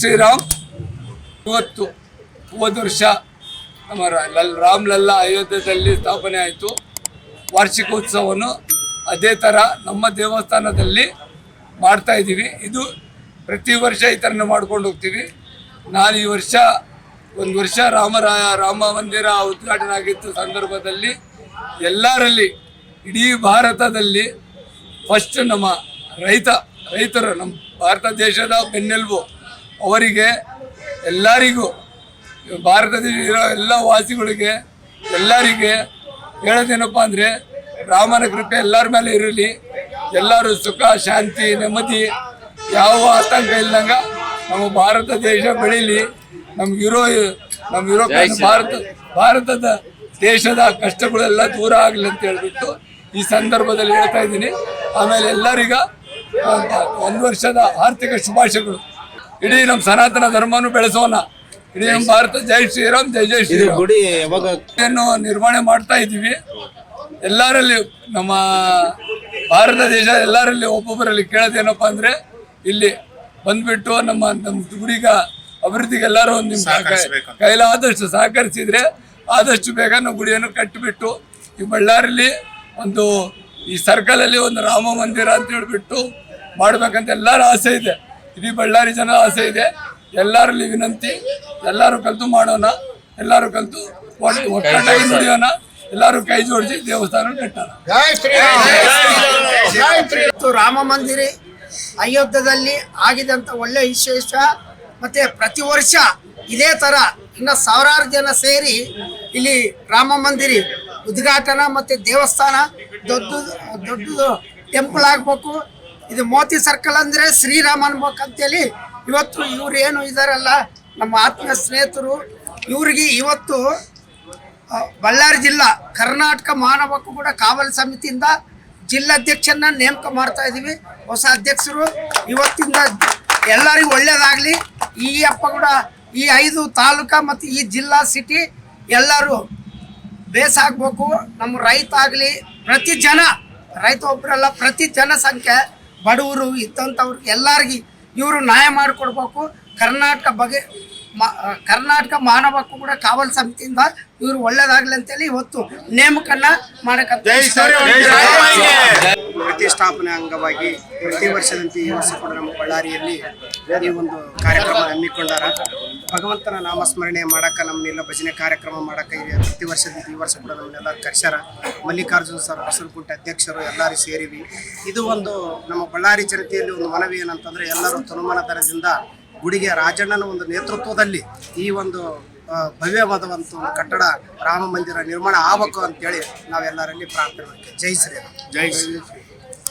ಶ್ರೀರಾಮ್ ಇವತ್ತು ಹೋದ ವರ್ಷ ನಮ್ಮ ಲಲ್, ರಾಮ್ ಲಲ್ಲಾ ಅಯೋಧ್ಯದಲ್ಲಿ ಸ್ಥಾಪನೆ ಆಯಿತು. ವಾರ್ಷಿಕೋತ್ಸವವನ್ನು ಅದೇ ಥರ ನಮ್ಮ ದೇವಸ್ಥಾನದಲ್ಲಿ ಮಾಡ್ತಾ ಇದ್ದೀವಿ. ಇದು ಪ್ರತಿ ವರ್ಷ ಈ ಥರನೇ ಮಾಡ್ಕೊಂಡು ಹೋಗ್ತೀವಿ. ನಾನು ಈ ವರ್ಷ, ಒಂದು ವರ್ಷ ರಾಮರಾಯ ರಾಮ ಮಂದಿರ ಉದ್ಘಾಟನೆ ಆಗಿದ್ದ ಸಂದರ್ಭದಲ್ಲಿ ಎಲ್ಲರಲ್ಲಿ, ಇಡೀ ಭಾರತದಲ್ಲಿ ಫಸ್ಟ್ ನಮ್ಮ ರೈತ, ರೈತರು, ನಮ್ಮ ಭಾರತ ದೇಶದ ಬೆನ್ನೆಲುಬು ಅವರಿಗೆ ಎಲ್ಲರಿಗೂ ಭಾರತದಲ್ಲಿ ಇರೋ ಎಲ್ಲ ವಾಸಿಗಳಿಗೆ ಎಲ್ಲರಿಗೆ ಹೇಳೋದೇನಪ್ಪ ಅಂದರೆ ರಾಮನ ಕೃಪೆ ಎಲ್ಲರ ಮೇಲೆ ಇರಲಿ. ಎಲ್ಲರೂ ಸುಖ ಶಾಂತಿ ನೆಮ್ಮದಿ ಯಾವ ಆತಂಕ ಇಲ್ದಂಗ ನಮ್ಮ ಭಾರತ ದೇಶ ಬೆಳೀಲಿ. ನಮ್ಗಿರೋ ನಮ್ಗಿರೋ ಭಾರತ ಭಾರತದ ದೇಶದ ಕಷ್ಟಗಳೆಲ್ಲ ದೂರ ಆಗಲಿ ಅಂತ ಹೇಳಿಬಿಟ್ಟು ಈ ಸಂದರ್ಭದಲ್ಲಿ ಹೇಳ್ತಾ ಇದ್ದೀನಿ. ಆಮೇಲೆ ಎಲ್ಲರಿಗ ಒಂದು ವರ್ಷದ ಆರ್ಥಿಕ ಶುಭಾಶಯಗಳು. ಇಡೀ ನಮ್ಮ ಸನಾತನ ಧರ್ಮನು ಬೆಳೆಸೋಣ ಇಡೀ ನಮ್ಮ ಭಾರತ ಜೈ ಶ್ರೀರಾಮ್ ಜೈ ಜೈ ಇದು ಶ್ರೀರಾಮ್. ಗುಡಿ ಯಾವಾಗ ನಿರ್ವಹಣೆ ಮಾಡ್ತಾ ಇದ್ದೀವಿ. ಎಲ್ಲರಲ್ಲಿ ನಮ್ಮ ಭಾರತ ದೇಶ ಎಲ್ಲರಲ್ಲಿ ಒಬ್ಬೊಬ್ಬರಲ್ಲಿ ಕೇಳೋದೇನಪ್ಪ ಅಂದ್ರೆ ಇಲ್ಲಿ ಬಂದ್ಬಿಟ್ಟು ನಮ್ಮ ನಮ್ಮ ಗುಡಿಗ ಅಭಿವೃದ್ಧಿಗೆ ಎಲ್ಲರೂ ಒಂದು ನಿಮ್ಮ ಕೈಲ ಕೈಲಾದಷ್ಟು ಸಹಕರಿಸಿದ್ರೆ ಆದಷ್ಟು ಬೇಗ ನಾವು ಗುಡಿಯನ್ನು ಕಟ್ಟಿಬಿಟ್ಟು ಈ ಬಳ್ಳಾರಿಲಿ ಒಂದು ಈ ಸರ್ಕಲಲ್ಲಿ ಒಂದು ರಾಮ ಮಂದಿರ ಅಂತ ಹೇಳ್ಬಿಟ್ಟು ಮಾಡ್ಬೇಕಂತ ಎಲ್ಲರ ಆಸೆ ಇದೆ. ಇಡೀ ಬಳ್ಳಾರಿ ಜನ ಆಸೆ ಇದೆ. ಎಲ್ಲರಲ್ಲಿ ವಿನಂತಿ ಎಲ್ಲರೂ ಕಲಿತು ಮಾಡೋಣ ಎಲ್ಲರೂ ಕಲಿತು ಒಟ್ಟು ಒಟ್ಟಾಗಿ ನುಡಿಯೋಣ ಎಲ್ಲರೂ ಕೈ ಜೋಡಿಸಿ ದೇವಸ್ಥಾನ ಕಟ್ಟೋಣ. ರಾಮ ಮಂದಿರ ಅಯೋಧ್ಯದಲ್ಲಿ ಆಗಿದಂಥ ಒಳ್ಳೆ ವಿಶೇಷ ಮತ್ತೆ ಪ್ರತಿ ವರ್ಷ ಇದೇ ತರ ಇನ್ನ ಸಾವಿರಾರು ಜನ ಸೇರಿ ಇಲ್ಲಿ ರಾಮ ಮಂದಿರ ಉದ್ಘಾಟನಾ ಮತ್ತೆ ದೇವಸ್ಥಾನ ದೊಡ್ಡ ದೊಡ್ಡದು ಟೆಂಪಲ್ ಆಗ್ಬೇಕು. ಇದು ಮೋತಿ ಸರ್ಕಲ್ ಅಂದ್ರೆ ಶ್ರೀರಾಮ ಅನ್ಬೇಕಂತೇಳಿ ಇವತ್ತು ಇವ್ರು ಏನು ಇದಾರಲ್ಲ, ನಮ್ಮ ಆತ್ಮೀಯ ಸ್ನೇಹಿತರು, ಇವ್ರಿಗೆ ಇವತ್ತು ಬಳ್ಳಾರಿ ಜಿಲ್ಲಾ ಕರ್ನಾಟಕ ಮಾನವ ಕೂಡ ಕಾವಲು ಸಮಿತಿಯಿಂದ ಜಿಲ್ಲಾಧ್ಯಕ್ಷನ್ನ ನೇಮಕ ಮಾಡ್ತಾ ಇದ್ದೀವಿ ಹೊಸ ಅಧ್ಯಕ್ಷರು, ಇವತ್ತಿಂದ ಎಲ್ಲರಿಗೂ ಒಳ್ಳೇದಾಗಲಿ. ಈ ಅಪ್ಪ ಕೂಡ ಈ ಐದು ತಾಲೂಕ ಮತ್ತು ಈ ಜಿಲ್ಲಾ ಸಿಟಿ ಎಲ್ಲರೂ ಬೇಸಾಗಬೇಕು ನಮ್ಮ ರೈತ ಆಗಲಿ, ಪ್ರತಿ ಜನ, ರೈತ ಒಬ್ಬರಲ್ಲ ಪ್ರತಿ ಜನಸಂಖ್ಯೆ ಬಡವರು ಇದ್ದಂಥವ್ರಿಗೆ ಎಲ್ಲರಿಗೆ ಇವರು ನ್ಯಾಯ ಮಾಡಿಕೊಡ್ಬೇಕು. ಕರ್ನಾಟಕ ಬಗೆ ಮಾ ಕರ್ನಾಟಕ ಮಾನವ ಕೂಡ ಕಾವಲ್ ಸಮಿತಿಯಿಂದ ಇವರು ಒಳ್ಳೇದಾಗ್ಲಿ ಅಂತೇಳಿ ಇವತ್ತು ನೇಮಕನ್ನ ಮಾಡಕ್ಕೆ ಪ್ರತಿಷ್ಠಾಪನೆ ಅಂಗವಾಗಿ ಪ್ರತಿ ವರ್ಷದಂತೆ ಈ ವರ್ಷ ಕೂಡ ನಮ್ಮ ಬಳ್ಳಾರಿಯಲ್ಲಿ ಈ ಒಂದು ಕಾರ್ಯಕ್ರಮ ಹಮ್ಮಿಕೊಂಡಾರ. ಭಗವಂತನ ನಾಮಸ್ಮರಣೆ ಮಾಡಕ್ಕ ನಮ್ಮನ್ನೆಲ್ಲ ಭಜನೆ ಕಾರ್ಯಕ್ರಮ ಮಾಡಕ್ಕ ಈ ಪ್ರತಿ ವರ್ಷದಿಂದ ಈ ವರ್ಷ ಕೂಡ ನಮ್ಮನ್ನೆಲ್ಲ ಕರ್ಸ್ಯಾರ. ಮಲ್ಲಿಕಾರ್ಜುನ್ ಸರ್ ಬಸರಕುಂಟೆ ಅಧ್ಯಕ್ಷರು ಎಲ್ಲರೂ ಸೇರಿವಿ. ಇದು ಒಂದು ನಮ್ಮ ಬಳ್ಳಾರಿ ಜನತೆಯಲ್ಲಿ ಒಂದು ಮನವಿ ಏನಂತಂದ್ರೆ, ಎಲ್ಲರೂ ತನುಮಾನ ದರದಿಂದ ಗುಡಿಗೆ ರಾಜಣ್ಣನ ಒಂದು ನೇತೃತ್ವದಲ್ಲಿ ಈ ಒಂದು ಭವ್ಯವಾದವಂತ ಒಂದು ಕಟ್ಟಡ ರಾಮ ಮಂದಿರ ನಿರ್ಮಾಣ ಆಗಬೇಕು ಅಂತೇಳಿ ನಾವೆಲ್ಲರಲ್ಲಿ ಪ್ರಾರ್ಥನೆ ಜೈ ಶ್ರೀ ಜೈ ಶ್ರೀರಾಮ್